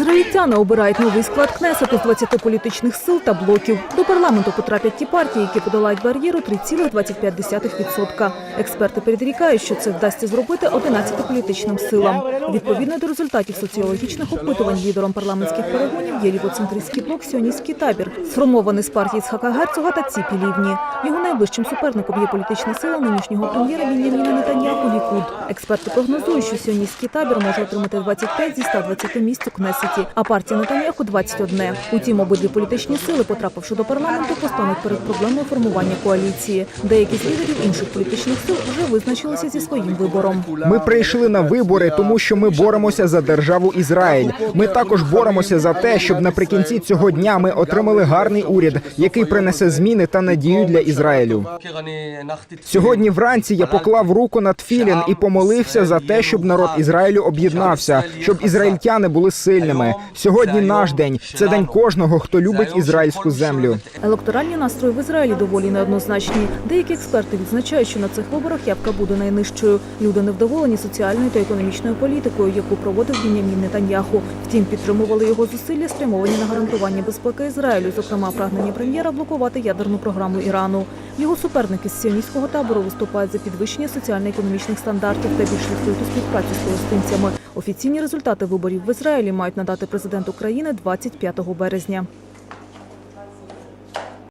Ізраїльтяни обирають новий склад Кнесету з 20 політичних сил та блоків. До парламенту потрапять ті партії, які подолають бар'єру 3,25%. Експерти передрікають, що це вдасться зробити 11 політичним силам. Відповідно до результатів соціологічних опитувань лідером парламентських перегонів є лівоцентристський блок «Сіоністський табір, сформований з партії Цхака Герцога та Ціпі Лівні. Його найближчим суперником є політична сила нинішнього прем'єра Біняміна Нетаньяху Лікуд. Експерти прогнозують, що сіоністський табір може отримати 25 зі 120 місць у Кнесеті, а партія Нетаньяху – 21. Утім, обидві політичні сили, потрапивши до парламенту, постануть перед проблемою формування коаліції. Деякі з лідерів інших політичних сил вже визначилися зі своїм вибором. Ми прийшли на вибори, тому що ми боремося за державу Ізраїль. Ми також боремося за те, щоб наприкінці цього дня ми отримали гарний уряд, який принесе зміни та надію для Ізраїлю. Сьогодні вранці я поклав руку на тфілін і помолився за те, щоб народ Ізраїлю об'єднався, щоб ізраїльтяни були сильними. Сьогодні наш день. Це день кожного, хто любить ізраїльську землю. Електоральні настрої в Ізраїлі доволі неоднозначні. Деякі експерти відзначають, що на цих виборах явка буде найнижчою. Люди невдоволені соціальною та економічною політикою, яку проводив Бінямін Нетаньяху. Втім, підтримували його зусилля, спрямовані на гарантування безпеки Ізраїлю, зокрема прагнення прем'єра блокувати ядерну програму Ірану. Його суперники з сіоністського табору виступають за підвищення соціально-економічних стандартів та більш відкриту співпрацю з палестинцями. Офіційні результати виборів в Ізраїлі мають надати президенту України 25 березня.